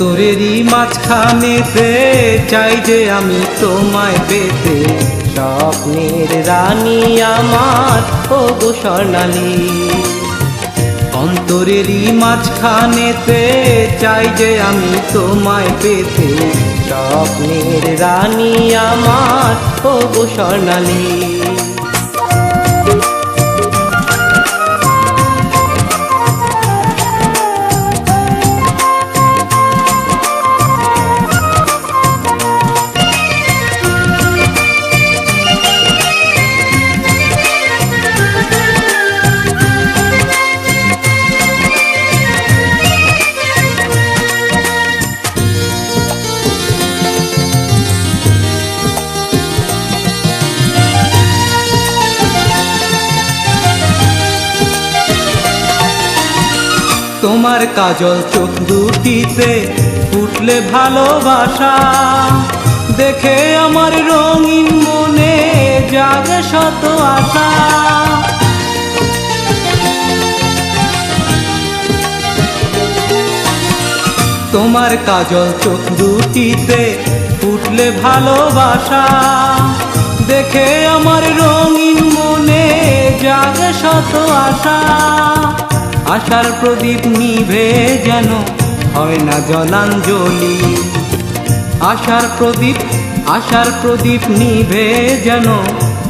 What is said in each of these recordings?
অন্তরেরই মাঝখানেতে চাই যে আমি তোমায় পেতে। স্বপ্নের রানী আমার ও গো স্বর্ণালী। অন্তরেরই মাঝখানেতে চাই যে আমি তোমায় পেতে। স্বপ্নের রানী আমার ও গো স্বর্ণালী। তোমার কাজল চোখ দুটিতে ফুটলে ভালোবাসা। দেখে আমার রঙিন মনে জাগে শত আশা। তোমার কাজল চোখ দুটিতে ফুটলে ভালোবাসা। দেখে আমার রঙিন মনে জাগে শত আশা। আশার প্রদীপ নিভে যেন হয় না জলাঞ্জলি। আশার প্রদীপ আশার প্রদীপ নিভে যেন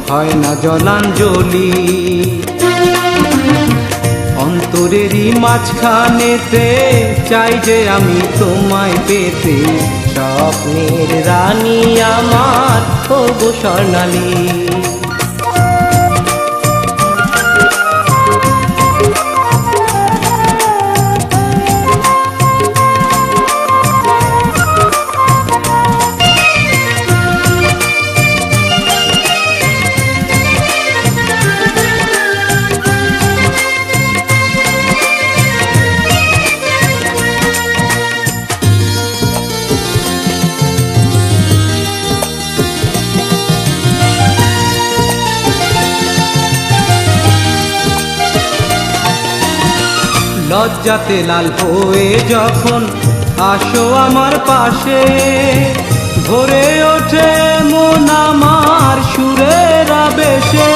হয় না জলাঞ্জলি। অন্তরেরই মাঝখানেতে চাই যে আমি তোমায় পেতে। স্বপ্নের রানী আমার, ও স্বর্ণালী। লজ্জাতে লাল হয়ে যখন আসো আমার পাশে, ভরে ওঠে মন আমার সুরের আবেশে।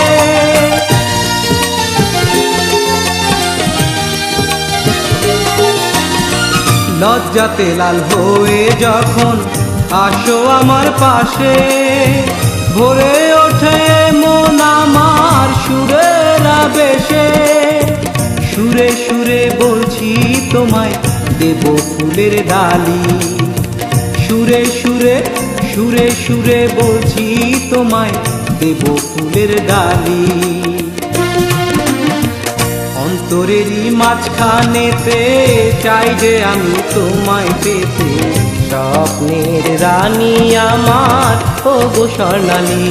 লজ্জাতে লাল হয়ে যখন আসো আমার পাশে, ভরে ওঠে মন আমার সুরের আবেশে। সুরে সুরে বলছি তোমায়, দেব ফুলের ডালি। সুরে সুরে সুরে সুরে বলছি তোমায়, দেব ফুলের ডালি। অন্তরেরই মাঝখানেতে চাই যে আমি তোমায় পেতে। স্বপ্নের রানী আমার, ও গো স্বর্ণালী।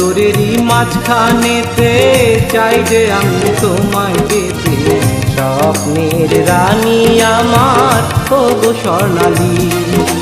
অন্তরেরই মাঝখানেতে চাই যে আমি তোমায় পেতে। স্বপ্নের রানী আমার ও গো স্বর্ণালী।